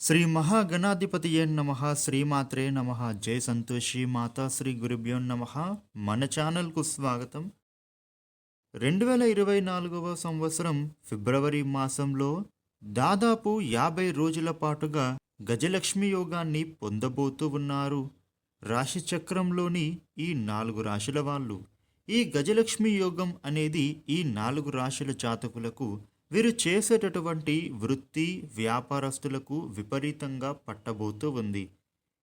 శ్రీ మహాగణాధిపతియే నమ శ్రీమాత్రే నమ జై సంతోషి మాతా శ్రీ గురుభ్యో నమ. మన ఛానల్కు స్వాగతం. రెండు వేల ఇరవై నాలుగవ సంవత్సరం ఫిబ్రవరి మాసంలో దాదాపు యాభై రోజుల పాటుగా గజలక్ష్మి యోగాన్ని పొందబోతూ ఉన్నారు రాశిచక్రంలోని ఈ నాలుగు రాశుల వాళ్ళు. ఈ గజలక్ష్మి యోగం అనేది ఈ నాలుగు రాశుల జాతకులకు వీరు చేసేటటువంటి వృత్తి వ్యాపారస్తులకు విపరీతంగా పట్టబోతూ ఉంది.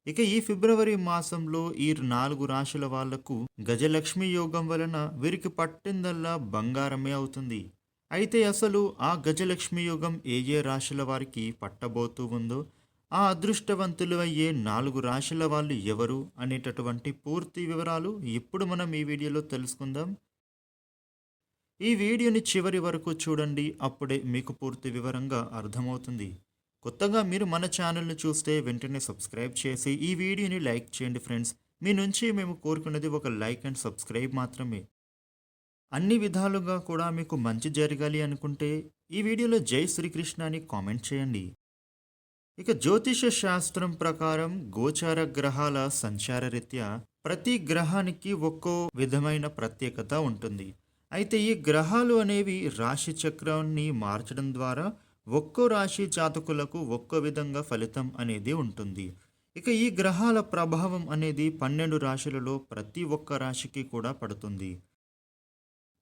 ఇక ఈ ఫిబ్రవరి మాసంలో ఈ నాలుగు రాశుల వాళ్ళకు గజలక్ష్మి యోగం వలన వీరికి పట్టిందల్లా బంగారమే అవుతుంది. అయితే అసలు ఆ గజలక్ష్మి యోగం ఏ ఏ రాశుల వారికి పట్టబోతూ ఉందో ఆ అదృష్టవంతులు అయ్యే నాలుగు రాశుల వాళ్ళు ఎవరు అనేటటువంటి పూర్తి వివరాలు ఇప్పుడు మనం ఈ వీడియోలో తెలుసుకుందాం. ఈ వీడియోని చివరి వరకు చూడండి అప్పుడే మీకు పూర్తి వివరంగా అర్థమవుతుంది. కొత్తగా మీరు మన ఛానల్ని చూస్తే వెంటనే సబ్స్క్రైబ్ చేసి ఈ వీడియోని లైక్ చేయండి ఫ్రెండ్స్. మీ నుంచి మేము కోరుకున్నది ఒక లైక్ అండ్ సబ్స్క్రైబ్ మాత్రమే. అన్ని విధాలుగా కూడా మీకు మంచి జరగాలి అనుకుంటే ఈ వీడియోలో జై శ్రీకృష్ణ అని కామెంట్ చేయండి. ఇక జ్యోతిష శాస్త్రం ప్రకారం గోచార గ్రహాల సంచార రీత్యా ప్రతి గ్రహానికి ఒక్కో విధమైన ప్రత్యేకత ఉంటుంది. అయితే ఈ గ్రహాలు అనేవి రాశి చక్రాన్ని మార్చడం ద్వారా ఒక్కో రాశి జాతకులకు ఒక్కో విధంగా ఫలితం అనేది ఉంటుంది. ఇక ఈ గ్రహాల ప్రభావం అనేది పన్నెండు రాశులలో ప్రతి ఒక్క రాశికి కూడా పడుతుంది.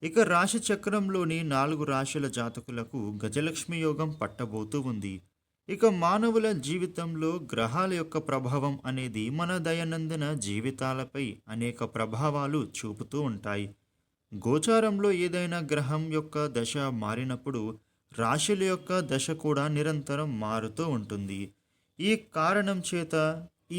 ఇక రాశి చక్రంలోని నాలుగు రాశుల జాతకులకు గజలక్ష్మి యోగం పట్టబోతూ ఉంది. ఇక మానవుల జీవితంలో గ్రహాల యొక్క ప్రభావం అనేది మన దైనందిన జీవితాలపై అనేక ప్రభావాలు చూపుతూ ఉంటాయి. గోచారంలో ఏదైనా గ్రహం యొక్క దశ మారినప్పుడు రాశుల యొక్క దశ కూడా నిరంతరం మారుతూ ఉంటుంది. ఈ కారణం చేత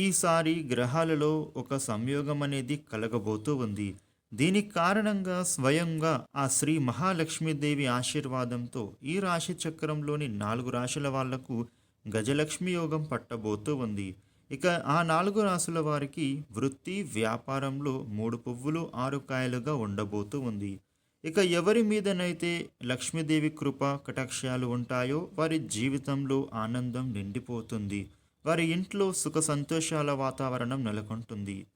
ఈసారి గ్రహాలలో ఒక సంయోగం అనేది కలగబోతూ ఉంది. దీని కారణంగా స్వయంగా ఆ శ్రీ మహాలక్ష్మీదేవి ఆశీర్వాదంతో ఈ రాశి చక్రంలోని నాలుగు రాశుల వాళ్ళకు గజలక్ష్మి యోగం పట్టబోతూ ఉంది. ఇక ఆ నాలుగు రాసుల వారికి వృత్తి వ్యాపారంలో మూడు పువ్వులు ఆరు కాయలుగా ఉండబోతూ ఉంది. ఇక ఎవరి మీదనైతే లక్ష్మీదేవి కృప కటాక్షాలు ఉంటాయో వారి జీవితంలో ఆనందం నిండిపోతుంది. వారి ఇంట్లో సుఖ సంతోషాల వాతావరణం నెలకొంటుంది.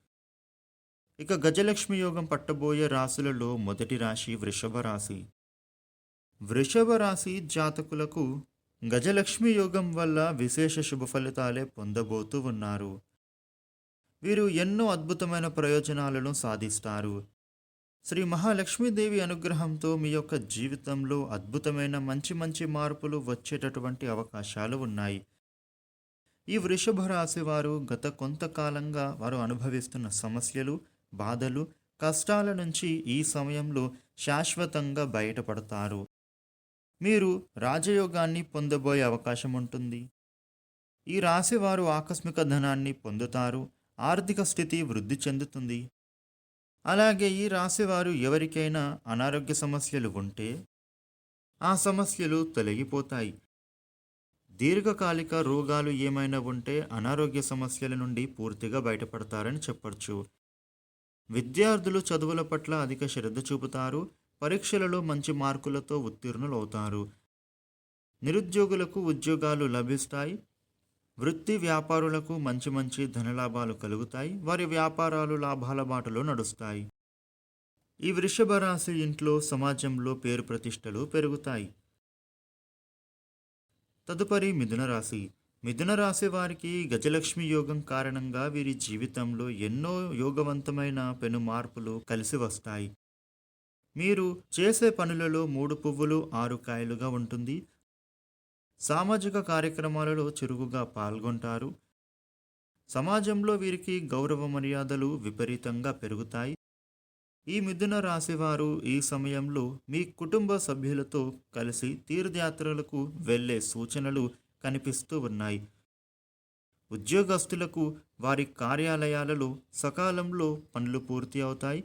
ఇక గజలక్ష్మి యోగం పట్టబోయే రాశులలో మొదటి రాశి వృషభ రాశి. వృషభ రాశి జాతకులకు గజలక్ష్మి యోగం వల్ల విశేష శుభ ఫలితాలే పొందబోతూ ఉన్నారు. వీరు ఎన్నో అద్భుతమైన ప్రయోజనాలను సాధిస్తారు. శ్రీ మహాలక్ష్మీదేవి అనుగ్రహంతో మీ యొక్క జీవితంలో అద్భుతమైన మంచి మంచి మార్పులు వచ్చేటటువంటి అవకాశాలు ఉన్నాయి. ఈ వృషభ రాశి వారు గత కొంతకాలంగా వారు అనుభవిస్తున్న సమస్యలు బాధలు కష్టాల నుంచి ఈ సమయంలో శాశ్వతంగా బయటపడతారు. మీరు రాజయోగాన్ని పొందబోయే అవకాశం ఉంటుంది. ఈ రాశి వారు ఆకస్మిక ధనాన్ని పొందుతారు ఆర్థిక స్థితి వృద్ధి చెందుతుంది. అలాగే ఈ రాశివారు ఎవరికైనా అనారోగ్య సమస్యలు ఉంటే ఆ సమస్యలు తొలగిపోతాయి. దీర్ఘకాలిక రోగాలు ఏమైనా ఉంటే అనారోగ్య సమస్యల నుండి పూర్తిగా బయటపడతారని చెప్పొచ్చు. విద్యార్థులు చదువుల పట్ల అధిక శ్రద్ధ చూపుతారు పరీక్షలలో మంచి మార్కులతో ఉత్తీర్ణులు అవుతారు నిరుద్యోగులకు ఉద్యోగాలు లభిస్తాయి. వృత్తి వ్యాపారులకు మంచి మంచి ధనలాభాలు కలుగుతాయి. వారి వ్యాపారాలు లాభాల బాటలో నడుస్తాయి. ఈ వృషభ రాశి ఇంట్లో సమాజంలో పేరు ప్రతిష్టలు పెరుగుతాయి. తదుపరి మిథున రాశి. మిథున రాశి వారికి గజలక్ష్మి యోగం కారణంగా వీరి జీవితంలో ఎన్నో యోగవంతమైన పెను మార్పులు కలిసి వస్తాయి. మీరు చేసే పనులలో మూడు పువ్వులు ఆరు కాయలుగా ఉంటుంది. సామాజిక కార్యక్రమాలలో చురుకుగా పాల్గొంటారు. సమాజంలో వీరికి గౌరవ మర్యాదలు విపరీతంగా పెరుగుతాయి. ఈ మిథున రాశివారు ఈ సమయంలో మీ కుటుంబ సభ్యులతో కలిసి తీర్థయాత్రలకు వెళ్ళే సూచనలు కనిపిస్తూ ఉన్నాయి. ఉద్యోగస్తులకు వారి కార్యాలయాలలో సకాలంలో పనులు పూర్తి అవుతాయి.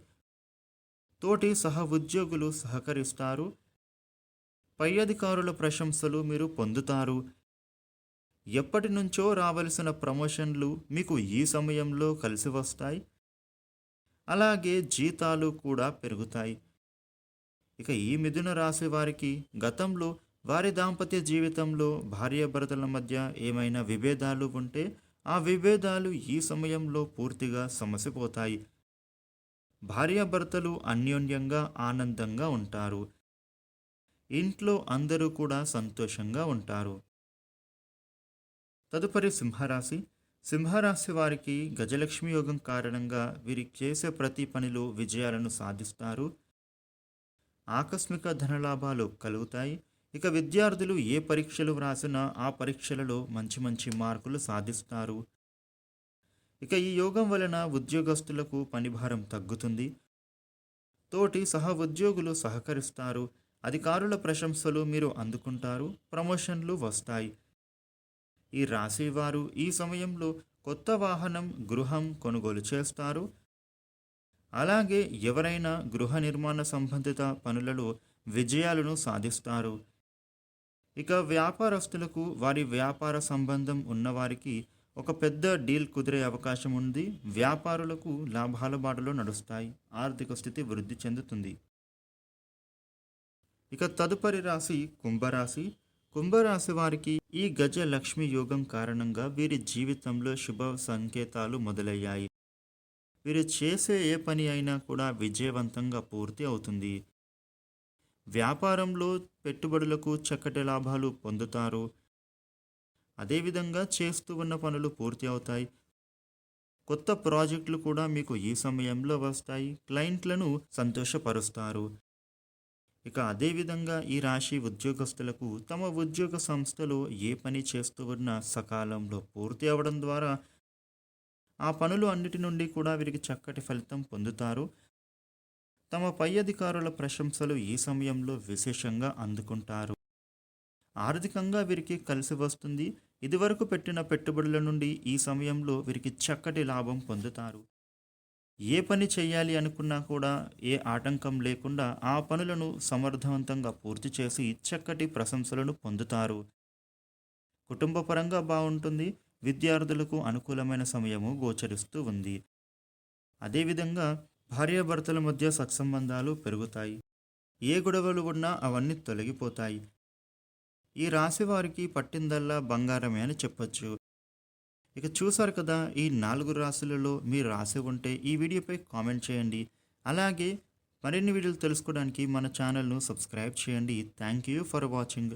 తోటి సహ ఉద్యోగులు సహకరిస్తారు. పై అధికారుల ప్రశంసలు మీరు పొందుతారు. ఎప్పటి నుంచో రావలసిన ప్రమోషన్లు మీకు ఈ సమయంలో కలిసి వస్తాయి. అలాగే జీతాలు కూడా పెరుగుతాయి. ఇక ఈ మిథున రాశి వారికి గతంలో వారి దాంపత్య జీవితంలో భార్యాభర్తల మధ్య ఏమైనా విభేదాలు ఉంటే ఆ విభేదాలు ఈ సమయంలో పూర్తిగా సమసిపోతాయి. భార్యాభర్తలు అన్యోన్యంగా ఆనందంగా ఉంటారు. ఇంట్లో అందరూ కూడా సంతోషంగా ఉంటారు. తదుపరి సింహరాశి. సింహరాశి వారికి గజలక్ష్మి యోగం కారణంగా వీరి చేసే ప్రతి పనిలో విజయాలను సాధిస్తారు. ఆకస్మిక ధనలాభాలు కలుగుతాయి. ఇక విద్యార్థులు ఏ పరీక్షలు వ్రాసినా ఆ పరీక్షలలో మంచి మంచి మార్కులు సాధిస్తారు. ఇక ఈ యోగం వలన ఉద్యోగస్తులకు పనిభారం తగ్గుతుంది. తోటి సహ ఉద్యోగులు సహకరిస్తారు. అధికారుల ప్రశంసలు మీరు అందుకుంటారు. ప్రమోషన్లు వస్తాయి. ఈ రాశివారు ఈ సమయంలో కొత్త వాహనం గృహం కొనుగోలు చేస్తారు. అలాగే ఎవరైనా గృహ నిర్మాణ సంబంధిత పనులలో విజయాలను సాధిస్తారు. ఇక వ్యాపారస్తులకు వారి వ్యాపార సంబంధం ఉన్నవారికి ఒక పెద్ద డీల్ కుదిరే అవకాశం ఉంది. వ్యాపారులకు లాభాల బాటలో నడుస్తాయి. ఆర్థిక స్థితి వృద్ధి చెందుతుంది. ఇక తదుపరి రాశి కుంభరాశి. కుంభరాశి వారికి ఈ గజ లక్ష్మి యోగం కారణంగా వీరి జీవితంలో శుభ సంకేతాలు మొదలయ్యాయి. వీరు చేసే ఏ పని అయినా కూడా విజయవంతంగా పూర్తి అవుతుంది. వ్యాపారంలో పెట్టుబడులకు చక్కటి లాభాలు పొందుతారు. అదేవిధంగా చేస్తూ ఉన్న పనులు పూర్తి అవుతాయి. కొత్త ప్రాజెక్టులు కూడా మీకు ఈ సమయంలో వస్తాయి. క్లయింట్లను సంతోషపరుస్తారు. ఇక అదేవిధంగా ఈ రాశి ఉద్యోగస్తులకు తమ ఉద్యోగ సంస్థలో ఏ పని చేస్తూ ఉన్నా సకాలంలో పూర్తి అవ్వడం ద్వారా ఆ పనులు అన్నిటి నుండి కూడా వీరికి చక్కటి ఫలితం పొందుతారు. తమ పై అధికారుల ప్రశంసలు ఈ సమయంలో విశేషంగా అందుకుంటారు. ఆర్థికంగా వీరికి కలిసి వస్తుంది. ఇదివరకు పెట్టిన పెట్టుబడుల నుండి ఈ సమయంలో వీరికి చక్కటి లాభం పొందుతారు. ఏ పని చేయాలి అనుకున్నా కూడా ఏ ఆటంకం లేకుండా ఆ పనులను సమర్థవంతంగా పూర్తి చేసి చక్కటి ప్రశంసలను పొందుతారు. కుటుంబ పరంగా బాగుంటుంది విద్యార్థులకు అనుకూలమైన సమయము గోచరిస్తూ ఉంది. అదేవిధంగా భార్యాభర్తల మధ్య సత్సంబంధాలు పెరుగుతాయి. ఏ గొడవలు ఉన్నా అవన్నీ తొలగిపోతాయి. ఈ రాశి వారికి పట్టిందల్లా బంగారమే అని చెప్పొచ్చు. ఇక చూసారు కదా ఈ నాలుగు రాశులలో మీరు రాసి ఉంటే ఈ వీడియోపై కామెంట్ చేయండి. అలాగే మరిన్ని వీడియోలు తెలుసుకోవడానికి మన ఛానల్ను సబ్స్క్రైబ్ చేయండి. Thank you for watching.